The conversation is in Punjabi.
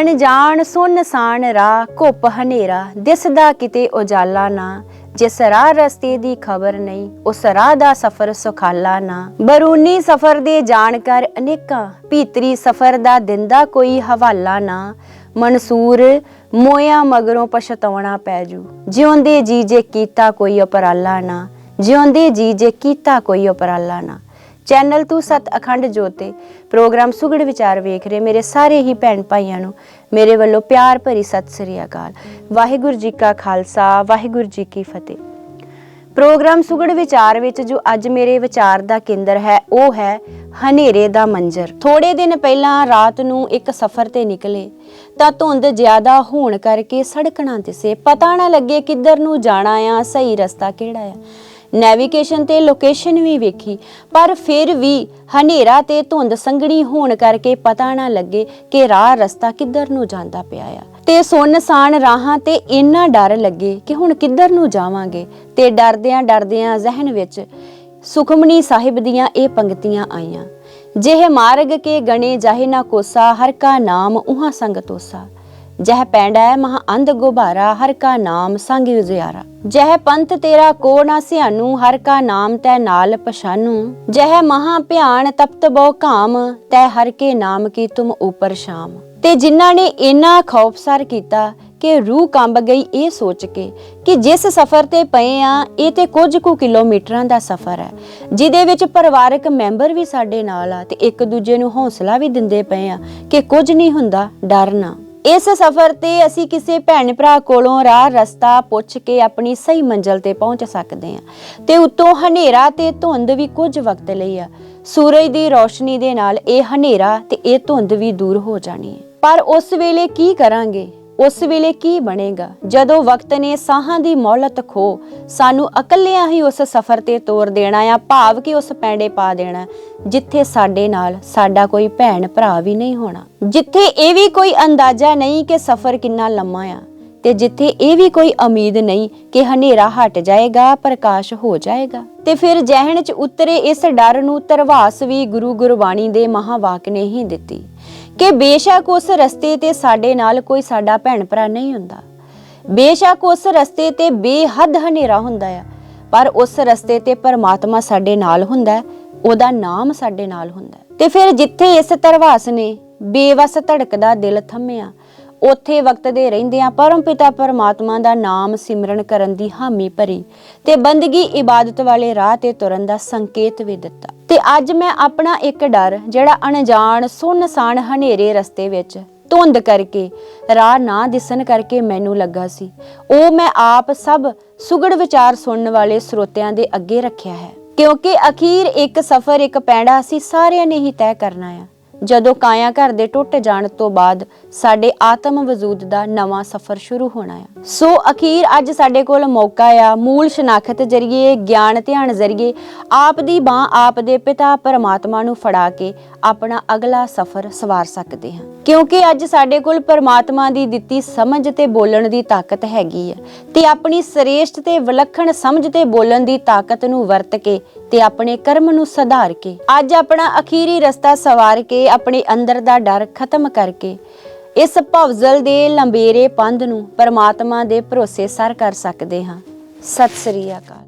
ਅਣਜਾਣ ਸੁੰਨਸਾਨ ਰਾਹ ਘੁੱਪ ਹਨੇਰਾ, ਦਿਸਦਾ ਕਿਤੇ ਉਜਾਲਾ ਨਾ। ਜਿਸ ਰਾਹ ਰਸਤੇ ਦੀ ਖਬਰ ਨਹੀਂ, ਉਸ ਰਾਹ ਦਾ ਸਫ਼ਰ ਸੁਖਾਲਾ ਨਾ। ਬਰੂਨੀ ਸਫ਼ਰ ਦੇ ਜਾਣਕਾਰ ਅਨੇਕਾਂ, ਭੀਤਰੀ ਸਫ਼ਰ ਦਾ ਦਿੰਦਾ ਕੋਈ ਹਵਾਲਾ ਨਾ। ਮਨਸੂਰ ਮੋਇਆ ਮਗਰੋਂ ਪਛਤਾਉਣਾ ਪੈ ਜੂ। ਜਿਉਂਦੇ ਜੀ ਜੇ ਕੀਤਾ ਕੋਈ ਉਪਰਾਲਾ ਨਾ। ਜਿਉਂਦੇ ਜੀ ਜੇ ਕੀਤਾ ਕੋਈ ਉਪਰਾਲਾ ਨਾ। ਚੈਨਲ ਤੂੰ ਸਤ ਅਖੰਡ ਜੋਤੇ, ਪ੍ਰੋਗਰਾਮ ਸੁਗੜ ਵਿਚਾਰ ਵੇਖ ਰਹੇ ਮੇਰੇ ਸਾਰੇ ਹੀ ਭੈਣ ਭਾਈਆਂ ਨੂੰ। ਮੇਰੇ ਵੱਲੋਂ ਪਿਆਰ ਭਰੀ ਸਤਿ ਸ੍ਰੀ ਅਕਾਲ। ਵਾਹਿਗੁਰੂ ਜੀ ਕਾ ਖਾਲਸਾ, ਵਾਹਿਗੁਰੂ ਜੀ ਕੀ ਫਤਿਹ। ਪ੍ਰੋਗਰਾਮ ਸੁਗੜ ਵਿਚਾਰ ਵਿੱਚ ਜੋ ਅੱਜ ਮੇਰੇ ਵਿਚਾਰ ਦਾ ਕੇਂਦਰ ਹੈ, ਉਹ ਹੈ ਹਨੇਰੇ ਦਾ ਮੰਜ਼ਰ। ਥੋੜੇ ਦਿਨ ਪਹਿਲਾਂ ਰਾਤ ਨੂੰ ਇੱਕ ਸਫ਼ਰ ਤੇ ਨਿਕਲੇ, ਤਾਂ ਧੁੰਦ ਜ਼ਿਆਦਾ ਹੋਣ ਕਰਕੇ ਸੜਕਣਾ ਦਿਸੇ ਪਤਾ ਨਾ ਲੱਗੇ ਕਿੱਧਰ ਨੂੰ ਜਾਣਾ ਆ, ਸਹੀ ਰਸਤਾ ਕਿਹੜਾ ਆ। ਨੈਵੀਗੇਸ਼ਨ ਤੇ ਲੋਕੇਸ਼ਨ ਵੀ ਵੇਖੀ, ਪਰ ਫਿਰ ਵੀ ਹਨੇਰਾ ਤੇ ਧੁੰਦ ਸੰਘਣੀ ਹੋਣ ਕਰਕੇ ਪਤਾ ਨਾ ਲੱਗੇ ਕਿ ਰਾਹ ਰਸਤਾ ਕਿੱਧਰ ਨੂੰ ਜਾਂਦਾ ਪਿਆ ਆ। ਤੇ ਸੁੰਨਸਾਨ ਰਾਹਾਂ ਤੇ ਇੰਨਾ ਡਰ ਲੱਗੇ ਕਿ ਹੁਣ ਕਿੱਧਰ ਨੂੰ ਜਾਵਾਂਗੇ ਤੇ ਡਰਦਿਆਂ ਡਰਦਿਆਂ ਜ਼ਿਹਨ ਵਿੱਚ ਸੁਖਮਨੀ ਸਾਹਿਬ ਦੀਆਂ ਇਹ ਪੰਕਤੀਆਂ ਆਈਆਂ। ਜਿਹ ਮਾਰਗ ਕੇ ਗਣੇ ਜਾਹੇ ਨਾ ਕੋਸਾ, ਹਰ ਕਾ ਨਾਮ ਉਹਾਂ ਸੰਗ ਤੋਸਾ। ਜਹ ਪੈਂਡਾ ਮਹਾ ਅੰਧ ਗੁਬਾਰਾ, ਹਰ ਕਾ ਨਾਮ ਸੰਗ ਉਜਿਆਰਾ। ਜਹ ਪੰਥ ਤੇਰਾ ਕੋ ਨਾ ਸਿਆਨੂ ਹਰ ਕਾ ਨਾਮ ਤੈ ਨਾਲ ਪਛਾਨੂ ਜਹ ਮਹਾ ਭਿਆਨ ਤਪਤ ਬਹੁ ਕਾਮ ਤੈ ਹਰ ਕੇ ਨਾਮ ਕੀ ਤੁਮ ਉਪਰ ਸ਼ਾਮ। ਤੇ ਜਿਨ੍ਹਾਂ ਨੇ ਇੰਨਾ ਖੌਫਸਰ ਕੀਤਾ ਕਿ ਰੂਹ ਕੰਬ ਗਈ ਇਹ ਸੋਚ ਕੇ ਕਿ ਜਿਸ ਸਫ਼ਰ ਤੇ ਪਏ ਆ, ਇਹ ਤੇ ਕੁਝ ਕੁ ਕਿਲੋਮੀਟਰਾਂ ਦਾ ਸਫ਼ਰ ਹੈ, ਜਿਹਦੇ ਵਿੱਚ ਪਰਿਵਾਰਕ ਮੈਂਬਰ ਵੀ ਸਾਡੇ ਨਾਲ ਆ ਤੇ ਇੱਕ ਦੂਜੇ ਨੂੰ ਹੌਸਲਾ ਵੀ ਦਿੰਦੇ ਪਏ ਆ ਕਿ ਕੁਝ ਨਹੀਂ ਹੁੰਦਾ, ਡਰ ਨਾ। ਇਸ ਸਫ਼ਰ ਤੇ ਅਸੀਂ ਕਿਸੇ ਭੈਣ ਭਰਾ ਕੋਲੋਂ ਰਾਹ, ਰਸਤਾ ਪੁੱਛ ਕੇ ਆਪਣੀ ਸਹੀ ਮੰਜ਼ਿਲ ਤੇ ਪਹੁੰਚ ਸਕਦੇ ਹਾਂ। ਤੇ ਉਤੋਂ ਹਨੇਰਾ ਤੇ ਧੁੰਦ ਵੀ ਕੁਝ ਵਕਤ ਲਈ ਆ। ਸੂਰਜ ਦੀ ਰੋਸ਼ਨੀ ਦੇ ਨਾਲ ਇਹ ਹਨੇਰਾ ਤੇ ਇਹ ਧੁੰਦ ਵੀ ਦੂਰ ਹੋ ਜਾਣੀ ਹੈ। ਪਰ ਉਸ ਵੇਲੇ ਕੀ ਕਰਾਂਗੇ? ਉਸ ਵੇਲੇ ਕੀ ਬਣੇਗਾ? ਜਦੋਂ ਵਕਤ ਨੇ ਸਾਹਾਂ ਦੀ ਮੌਲਤ ਖੋ, ਸਾਨੂੰ ਇਕੱਲਿਆਂ ਹੀ ਉਸ ਸਫ਼ਰ ਤੇ ਤੋਰ ਦੇਣਾ ਆ ਭਾਵ ਕਿ ਉਸ ਪੈਂਡੇ ਪਾ ਦੇਣਾ, ਜਿੱਥੇ ਸਾਡੇ ਨਾਲ ਸਾਡਾ ਕੋਈ ਭੈਣ ਭਰਾ ਵੀ ਨਹੀਂ ਹੋਣਾ। ਜਿੱਥੇ ਇਹ ਵੀ ਕੋਈ ਅੰਦਾਜ਼ਾ ਨਹੀਂ ਕਿ ਸਫ਼ਰ ਕਿੰਨਾ ਲੰਮਾ ਆ, ਤੇ ਜਿੱਥੇ ਇਹ ਵੀ ਕੋਈ ਉਮੀਦ ਨਹੀਂ ਕਿ ਹਨੇਰਾ ਹਟ ਜਾਏਗਾ, ਪ੍ਰਕਾਸ਼ ਹੋ ਜਾਏਗਾ। ਤੇ ਫਿਰ ਜਹਿਣ 'ਚ ਉਤਰੇ ਇਸ ਡਰ ਨੂੰ ਤਰਵਾਸ ਵੀ ਗੁਰੂ ਗੁਰਬਾਣੀ ਦੇ ਮਹਾਵਾਕ ਨੇ ਹੀ ਦਿੱਤੀ। ਕਿ ਬੇਸ਼ੱਕ ਉਸ ਰਸਤੇ ਤੇ ਸਾਡੇ ਨਾਲ ਕੋਈ ਸਾਡਾ ਭੈਣ ਭਰਾ ਨਹੀਂ ਹੁੰਦਾ ਬੇਸ਼ੱਕ ਉਸ ਰਸਤੇ ਤੇ ਬੇਹੱਦ ਹਨੇਰਾ ਹੁੰਦਾ ਆ ਪਰ ਉਸ ਰਸਤੇ ਤੇ ਪਰਮਾਤਮਾ ਸਾਡੇ ਨਾਲ ਹੁੰਦਾ ਹੈ, ਉਹਦਾ ਨਾਮ ਸਾਡੇ ਨਾਲ ਹੁੰਦਾ ਹੈ। ਤੇ ਫਿਰ ਜਿੱਥੇ ਇਸ ਤਰਵਾਸ ਨੇ ਬੇਵਸ ਧੜਕਦਾ ਦਿਲ ਥੰਮਿਆ ਉੱਥੇ ਵਕਤ ਦੇ ਰਹਿੰਦਿਆਂ ਪਰਮ ਪਿਤਾ ਪਰਮਾਤਮਾ ਦਾ ਨਾਮ ਸਿਮਰਨ ਕਰਨ ਦੀ ਹਾਮੀ ਭਰੀ ਤੇ ਬੰਦਗੀ ਇਬਾਦਤ ਵਾਲੇ ਰਾਹ ਤੇ ਤੁਰਨ ਦਾ ਸੰਕੇਤ ਵੀ ਦਿੱਤਾ। ਤੇ ਅੱਜ ਮੈਂ ਆਪਣਾ ਇੱਕ ਡਰ, ਜਿਹੜਾ ਅਣਜਾਣ, ਸੁੰਨਸਾਨ ਹਨੇਰੇ ਰਸਤੇ ਵਿੱਚ ਧੁੰਦ ਕਰਕੇ, ਰਾਹ ਨਾ ਦਿਸਣ ਕਰਕੇ ਮੈਨੂੰ ਲੱਗਾ ਸੀ। ਉਹ ਮੈਂ ਆਪ ਸਭ ਸੁਗੜ ਵਿਚਾਰ ਸੁਣਨ ਵਾਲੇ ਸਰੋਤਿਆਂ ਦੇ ਅੱਗੇ ਰੱਖਿਆ ਹੈ। ਕਿਉਂਕਿ ਅਖੀਰ ਇੱਕ ਸਫ਼ਰ, ਇੱਕ ਪੈਂਡਾ ਅਸੀਂ ਸਾਰਿਆਂ ਨੇ ਹੀ ਤੈਅ ਕਰਨਾ ਆ। ਜਦੋਂ ਕਾਇਆ ਘਰ ਦੇ ਟੁੱਟ ਜਾਣ ਤੋਂ ਬਾਅਦ ਸਾਡੇ ਆਤਮ ਵਜੂਦ ਦਾ ਨਵਾਂ ਸਫ਼ਰ ਸ਼ੁਰੂ ਹੋਣਾ ਆ। ਸੋ ਅਖੀਰ ਅੱਜ ਸਾਡੇ ਕੋਲ ਮੌਕਾ ਆ, ਮੂਲ ਸ਼ਨਾਖਤ ਜਰੀਏ, ਗਿਆਨ ਧਿਆਨ ਜਰੀਏ, ਆਪ ਦੀ ਬਾਹ ਆਪ ਦੇ ਪਿਤਾ ਪਰਮਾਤਮਾ ਨੂੰ ਫੜਾ ਕੇ ਆਪਣਾ ਅਗਲਾ ਸਫ਼ਰ ਸਵਾਰ ਸਕਦੇ ਹਾਂ। ਕਿਉਂਕਿ ਅੱਜ ਸਾਡੇ ਕੋਲ ਪਰਮਾਤਮਾ ਦੀ ਦਿੱਤੀ ਸਮਝ ਤੇ ਬੋਲਣ ਦੀ ਤਾਕਤ ਹੈਗੀ ਹੈ ਤੇ ਆਪਣੀ ਸ੍ਰੇਸ਼ਟ ਤੇ ਵਿਲੱਖਣ ਸਮਝ ਤੇ ਬੋਲਣ ਦੀ ਤਾਕਤ ਨੂੰ ਵਰਤ ਕੇ ਤੇ ਆਪਣੇ ਕਰਮ ਨੂੰ ਸੁਧਾਰ ਕੇ, ਅੱਜ ਆਪਣਾ ਅਖੀਰੀ ਰਸਤਾ ਸਵਾਰ ਕੇ, ਆਪਣੇ ਅੰਦਰ ਦਾ ਡਰ ਖਤਮ ਕਰਕੇ, ਇਸ ਭਵਜ਼ਲ ਦੇ ਲੰਬੇਰੇ ਪੰਧ ਨੂੰ ਪਰਮਾਤਮਾ ਦੇ ਭਰੋਸੇ ਸਰ ਕਰ ਸਕਦੇ ਹਾਂ। ਸਤਿ ਸ੍ਰੀ ਅਕਾਲ।